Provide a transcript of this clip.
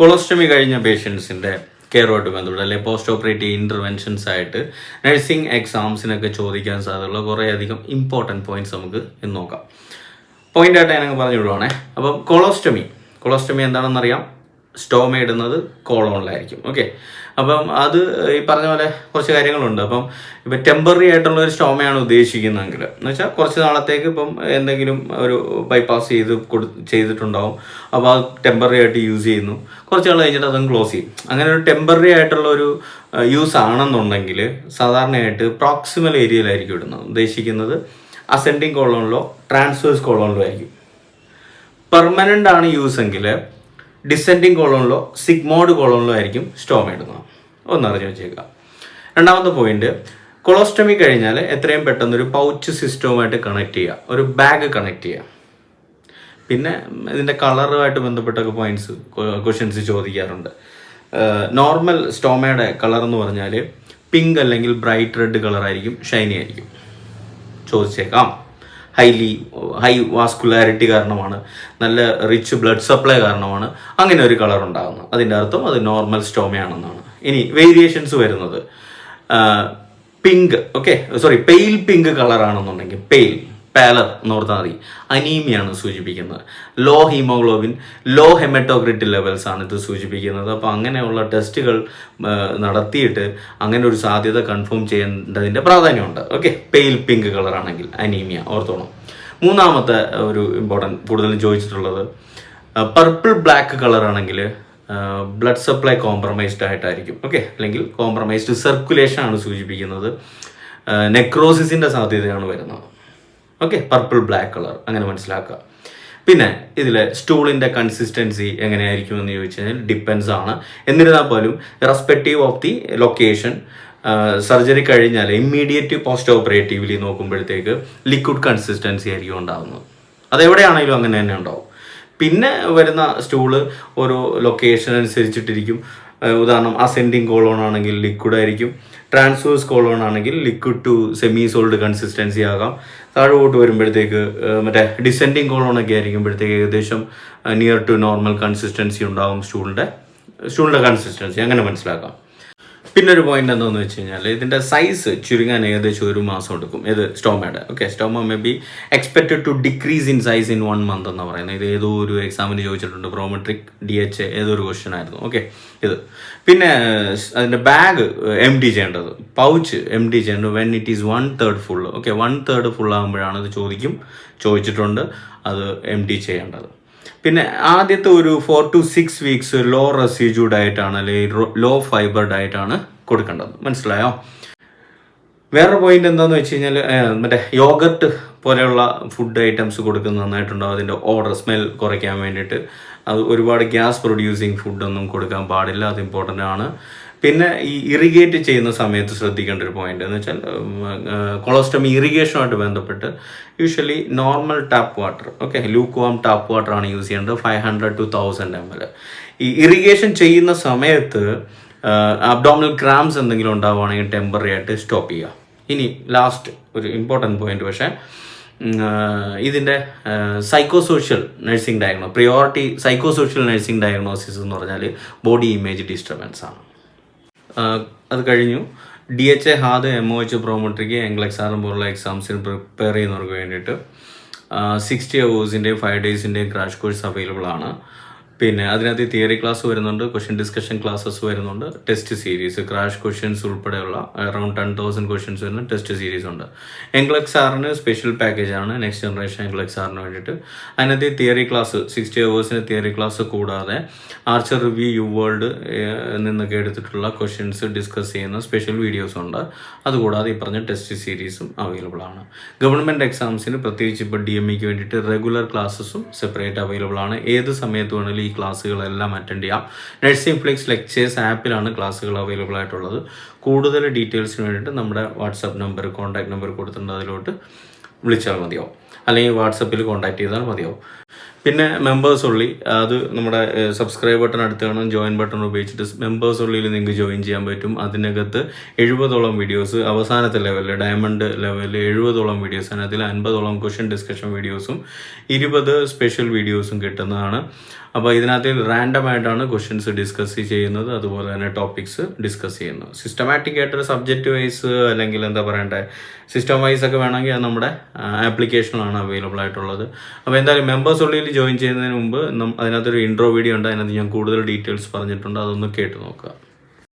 Colostomy കഴിഞ്ഞ പേഷ്യൻസിന്റെ കെയറുമായിട്ട് ബന്ധപ്പെട്ട് അല്ലെങ്കിൽ പോസ്റ്റ് ഓപ്പറേറ്റീവ് ഇന്റർവെൻഷൻസ് ആയിട്ട് നഴ്സിംഗ് എക്സാംസിനൊക്കെ ചോദിക്കാൻ സാധ്യതയുള്ള കുറേയധികം ഇമ്പോർട്ടന്റ് പോയിന്റ്സ് നമുക്ക് ഇന്ന് നോക്കാം. പോയിന്റ് ആയിട്ട് ഞാനങ്ങ് പറഞ്ഞു വിടുവാണേ അപ്പം കൊളോസ്റ്റമി കൊളോസ്റ്റമി എന്താണെന്നറിയാം? സ്റ്റോമ ഇടുന്നത് കോളോണിലായിരിക്കും. ഓക്കെ. അപ്പം അത് ഈ പറഞ്ഞ പോലെ കുറച്ച് കാര്യങ്ങളുണ്ട്. അപ്പം ഇപ്പം ടെമ്പററി ആയിട്ടുള്ള ഒരു സ്റ്റോമയാണ് ഉദ്ദേശിക്കുന്നതെങ്കിൽ എന്ന് വെച്ചാൽ കുറച്ച് നാളത്തേക്ക് ഇപ്പം എന്തെങ്കിലും ഒരു ബൈപ്പാസ് ചെയ്ത് കൊടു ചെയ്തിട്ടുണ്ടാവും. അപ്പോൾ അത് ടെമ്പററി ആയിട്ട് യൂസ് ചെയ്യുന്നു. കുറച്ച് നാൾ കഴിഞ്ഞിട്ട് അതും ക്ലോസ് ചെയ്യും. അങ്ങനെ ഒരു ടെമ്പററി ആയിട്ടുള്ള ഒരു യൂസ് ആണെന്നുണ്ടെങ്കിൽ സാധാരണയായിട്ട് പ്രോക്സിമൽ ഏരിയയിലായിരിക്കും ഇടുന്നത്. ഉദ്ദേശിക്കുന്നത് അസെൻഡിങ് കോളോണിലോ ട്രാൻസ്വേഴ്സ് കോളോണിലോ ആയിരിക്കും. പെർമനന്റ് ആണ് യൂസ് എങ്കിൽ ഡിസെൻഡിങ് കോളോണിലോ സിഗ്മോഡ് കോളോണിലോ ആയിരിക്കും സ്റ്റോമ ഇടുന്നത് ഒന്ന് അറിഞ്ഞു വെച്ചേക്കുക. രണ്ടാമത്തെ പോയിന്റ് കൊളോസ്റ്റമി കഴിഞ്ഞാൽ എത്രയും പെട്ടെന്ന് ഒരു പൗച്ച് സിസ്റ്റവുമായിട്ട് കണക്ട് ചെയ്യുക. ഒരു ബാഗ് കണക്ട് ചെയ്യുക. പിന്നെ ഇതിന്റെ കളറുമായിട്ട് ബന്ധപ്പെട്ടൊക്കെ പോയിന്റ്സ് ക്വസ്റ്റ്യൻസ് ചോദിക്കാറുണ്ട്. നോർമൽ സ്റ്റോമയുടെ കളർ എന്ന് പറഞ്ഞാൽ പിങ്ക് അല്ലെങ്കിൽ ബ്രൈറ്റ് റെഡ് കളറായിരിക്കും ഷൈനി ആയിരിക്കും. ചോദിച്ചേക്കാം. ഹൈലി ഹൈ വാസ്കുലാരിറ്റി കാരണമാണ് നല്ല റിച്ച് ബ്ലഡ് സപ്ലൈ കാരണമാണ് അങ്ങനെ ഒരു കളർ ഉണ്ടാകുന്നത്. അതിന്റെ അർത്ഥം അത് നോർമൽ സ്റ്റോമയാണെന്നാണ് ഇനി വേരിയേഷൻസ് വരുന്നത്. Pink okay sorry pale pink കളറാണെന്നുണ്ടെങ്കിൽ pale pallor എന്ന് ഓർത്താൽ മതി. അനീമിയാണ് സൂചിപ്പിക്കുന്നത്. Low haemoglobin low haematocrit levels ആണ് ഇത് സൂചിപ്പിക്കുന്നത്. അപ്പോൾ അങ്ങനെയുള്ള ടെസ്റ്റുകൾ നടത്തിയിട്ട് അങ്ങനെ ഒരു സാധ്യത കൺഫേം ചെയ്യേണ്ടതിന്റെ പ്രാധാന്യമുണ്ട്. ഓക്കെ? പെയിൽ പിങ്ക് കളറാണെങ്കിൽ അനീമിയ. ഓർത്തോണം. മൂന്നാമത്തെ ഒരു ഇമ്പോർട്ടന്റ് കൂടുതലും ചോദിച്ചിട്ടുള്ളത് പർപ്പിൾ ബ്ലാക്ക് കളറാണെങ്കിൽ ബ്ലഡ് സപ്ലൈ കോംപ്രമൈസ്ഡ് ആയിട്ടായിരിക്കും. ഓക്കെ? അല്ലെങ്കിൽ കോംപ്രമൈസ്ഡ് സർക്കുലേഷൻ ആണ് സൂചിപ്പിക്കുന്നത്. നെക്രോസിസിന്റെ സാധ്യതയാണ് വരുന്നത്. ഓക്കെ പർപ്പിൾ ബ്ലാക്ക് കളർ അങ്ങനെ മനസ്സിലാക്കുക. പിന്നെ ഇതിലെ സ്റ്റൂളിന്റെ കൺസിസ്റ്റൻസി എങ്ങനെയായിരിക്കും എന്ന് ചോദിച്ചു കഴിഞ്ഞാൽ ഡിപ്പെൻസ് ആണ്. എന്നിരുന്നാൽ പോലും respective of the location surgery കഴിഞ്ഞാൽ ഇമ്മീഡിയറ്റ് പോസ്റ്റ് ഓപ്പറേറ്റീവ്ലി നോക്കുമ്പോഴത്തേക്ക് ലിക്വിഡ് കൺസിസ്റ്റൻസി ആയിരിക്കും ഉണ്ടാകുന്നത് അതെവിടെയാണെങ്കിലും അങ്ങനെ തന്നെ ഉണ്ടാവും. പിന്നെ വരുന്ന സ്റ്റൂൾ ഓരോ ലൊക്കേഷൻ അനുസരിച്ചിട്ടിരിക്കും. ഉദാഹരണം അസെൻഡിങ് കോളോൺ ആണെങ്കിൽ ലിക്വിഡ് ആയിരിക്കും. ട്രാൻസ്വേഴ്സ് കോളോൺ ആണെങ്കിൽ liquid to semi solid consistency ആകാം. താഴോട്ട് വരുമ്പോഴത്തേക്ക് മറ്റേ ഡിസെൻഡിങ് കോളോൺ ഒക്കെ ആയിരിക്കുമ്പോഴത്തേക്ക് ഏകദേശം നിയർ ടു നോർമൽ കൺസിസ്റ്റൻസി ഉണ്ടാകും സ്റ്റൂളിന്റെ സ്റ്റൂളിന്റെ കൺസിസ്റ്റൻസി അങ്ങനെ മനസ്സിലാക്കാം. പിന്നെ ഒരു പോയിന്റ് എന്താണെന്ന് വെച്ച് കഴിഞ്ഞാൽ ഇതിന്റെ സൈസ് ചുരുങ്ങാൻ ഏകദേശം ഒരു മാസം എടുക്കും. ഇത് സ്റ്റോമയുടെ okay stoma may be expected to decrease in size in one month എന്ന് പറയുന്നത്. ഇത് ഏതോ ഒരു എക്സാമിന് ചോദിച്ചിട്ടുണ്ട്. പ്രോമെട്രിക് ഡി എച്ച് ഒരു ക്വസ്റ്റ്യൻ ആയിരുന്നു. ഓക്കെ ഇത്. പിന്നെ അതിന്റെ ബാഗ് എം ഡി ചെയ്യേണ്ടത്. പൗച്ച് എം ഡി ചെയ്യേണ്ടത് when it is one third full okay one third ആകുമ്പോഴാണ് ഇത് ചോദിക്കും. ചോദിച്ചിട്ടുണ്ട്. അത് എം ഡി ചെയ്യേണ്ടത്. പിന്നെ ആദ്യത്തെ ഒരു four to six weeks low residue ഡയറ്റാണ് അല്ലെങ്കിൽ ലോ ഫൈബർ ഡയറ്റാണ് കൊടുക്കേണ്ടത്. മനസ്സിലായോ? വേറെ പോയിന്റ് എന്താന്ന് വെച്ച് കഴിഞ്ഞാൽ മറ്റേ യോഗർട്ട് പോലെയുള്ള ഫുഡ് ഐറ്റംസ് കൊടുക്കുന്നത് നന്നായിട്ടുണ്ടാവും. അതിന്റെ ഓർഡർ സ്മെൽ കുറയ്ക്കാൻ വേണ്ടിയിട്ട്. അത് ഒരുപാട് ഗ്യാസ് പ്രൊഡ്യൂസിങ് ഫുഡൊന്നും കൊടുക്കാൻ പാടില്ല. അത് ഇമ്പോർട്ടന്റ് ആണ്. പിന്നെ ഈ ഇറിഗേറ്റ് ചെയ്യുന്ന സമയത്ത് ശ്രദ്ധിക്കേണ്ട ഒരു പോയിന്റ് എന്ന് വെച്ചാൽ കൊളോസ്റ്റമി ഇറിഗേഷനുമായിട്ട് ബന്ധപ്പെട്ട് usually normal tap water okay lukewarm tap water ആണ് യൂസ് ചെയ്യേണ്ടത് five hundred to thousand M L ഈ ഇറിഗേഷൻ ചെയ്യുന്ന സമയത്ത് അബ്ഡോമിനൽ ക്രാംസ് എന്തെങ്കിലും ഉണ്ടാവുകയാണെങ്കിൽ ടെമ്പററി ആയിട്ട് സ്റ്റോപ്പ് ചെയ്യുക. ഇനി ലാസ്റ്റ് ഒരു ഇമ്പോർട്ടന്റ് പോയിന്റ് പക്ഷേ ഇതിന്റെ psycho social nursing diagno priority psycho social nursing diagnosis എന്ന് പറഞ്ഞാൽ ബോഡി ഇമേജ് ഡിസ്റ്റർബൻസ് ആണ്. അത് കഴിഞ്ഞു. D H A HAAD M O H Prometric എക്സാറും പോലുള്ള എക്സാംസിന് പ്രിപ്പയർ ചെയ്യുന്നവർക്ക് വേണ്ടിയിട്ട് സിക്സ്റ്റി അവേഴ്സിന്റെയും ഫൈവ് ഡേയ്സിന്റെയും ക്രാഷ് കോഴ്സ് അവൈലബിൾ ആണ്. പിന്നെ അതിനകത്ത് തിയറി ക്ലാസ് വരുന്നുണ്ട് ക്വസ്റ്റ്യൻ ഡിസ്കഷൻ ക്ലാസ്സസ് വരുന്നുണ്ട് ടെസ്റ്റ് സീരീസ് ക്രാഷ് ക്വസ്റ്റ്യൻസ് ഉൾപ്പെടെയുള്ള അറൌണ്ട് ടെൻ തൗസൻഡ് ക്വസ്റ്റ്യൻസ് വരുന്ന ടെസ്റ്റ് സീരീസ് ഉണ്ട്. എംഗ്ലക്സ് ആറിന് സ്പെഷ്യൽ പാക്കേജ് ആണ് നെക്സ്റ്റ് ജനറേഷൻ എംഗ്ലക്സ് ആറിന് വേണ്ടിയിട്ട്. അതിനകത്ത് തിയറി ക്ലാസ് സിക്സ്റ്റി അവേഴ്സിന് തിയറി ക്ലാസ് കൂടാതെ ആർച്ചർ റിവ്യൂ യു വേൾഡ് നിന്നൊക്കെ എടുത്തിട്ടുള്ള ക്വസ്റ്റ്യൻസ് ഡിസ്കസ് ചെയ്യുന്ന സ്പെഷ്യൽ വീഡിയോസ് ഉണ്ട്. അതുകൂടാതെ ഈ പറഞ്ഞ ടെസ്റ്റ് സീരീസും അവൈലബിൾ ആണ്. ഗവൺമെന്റ് എക്സാംസിന് പ്രത്യേകിച്ച് ഇപ്പോൾ ഡി എം ഇക്ക് വേണ്ടിയിട്ട് റെഗുലർ ക്ലാസ്സസും സെപ്പറേറ്റ് അവൈലബിൾ ആണ്. ഏത് സമയത്ത് വേണമെങ്കിലും ക്ലാസ്സുകളെല്ലാം അറ്റൻഡ് ചെയ്യാം. നഴ്സിംഗ് ഫ്ലിക്സ് ലെക്ചേഴ്സ് ആപ്പിലാണ് ക്ലാസ്സുകൾ അവൈലബിൾ ആയിട്ടുള്ളത്. കൂടുതൽ ഡീറ്റെയിൽസിന് വേണ്ടിയിട്ട് നമ്മുടെ വാട്സാപ്പ് നമ്പർ കോൺടാക്ട് നമ്പർ കൊടുത്തിട്ടുണ്ട് അതിലോട്ട് വിളിച്ചാൽ മതിയാവും. അല്ലെങ്കിൽ വാട്സപ്പിൽ കോൺടാക്ട് ചെയ്താൽ മതിയാവും. പിന്നെ മെമ്പേഴ്സ് ഉള്ളി അത് നമ്മുടെ സബ്സ്ക്രൈബ് ബട്ടൺ അടുത്ത് കാണും ജോയിൻ ബട്ടൺ ഉപയോഗിച്ചിട്ട് മെമ്പേഴ്സ് ഉള്ളിൽ നിങ്ങൾക്ക് ജോയിൻ ചെയ്യാൻ പറ്റും. അതിനകത്ത് എഴുപതോളം വീഡിയോസ് അവസാനത്തെ ലെവലിൽ ഡയമണ്ട് ലെവലിൽ എഴുപതോളം വീഡിയോസ് അതിനകത്തിൽ അൻപതോളം ക്വസ്റ്റ്യൻ ഡിസ്കഷൻ വീഡിയോസും ഇരുപത് സ്പെഷ്യൽ വീഡിയോസും കിട്ടുന്നതാണ്. അപ്പോൾ ഇതിനകത്ത് റാൻഡം ആയിട്ടാണ് ക്വസ്റ്റ്യൻസ് ഡിസ്കസ് ചെയ്യുന്നത്. അതുപോലെ തന്നെ ടോപ്പിക്സ് ഡിസ്കസ് ചെയ്യുന്നത് സിസ്റ്റമാറ്റിക് ആയിട്ടൊരു സബ്ജക്റ്റ് വൈസ് അല്ലെങ്കിൽ എന്താ പറയണ്ടേ? സിസ്റ്റം വൈസ് ഒക്കെ വേണമെങ്കിൽ അത് നമ്മുടെ ആപ്ലിക്കേഷനിലാണ് അവൈലബിൾ ആയിട്ടുള്ളത്. അപ്പോൾ എന്തായാലും മെമ്പേഴ്സ് ഉള്ളിൽ ജോയിൻ ചെയ്യുന്നതിന് മുമ്പ് അതിനകത്തൊരു ഇൻട്രോ വീഡിയോ ഉണ്ട്. അതിനകത്ത് ഞാൻ കൂടുതൽ ഡീറ്റെയിൽസ് പറഞ്ഞിട്ടുണ്ട്. അതൊന്ന് കേട്ട് നോക്കുക.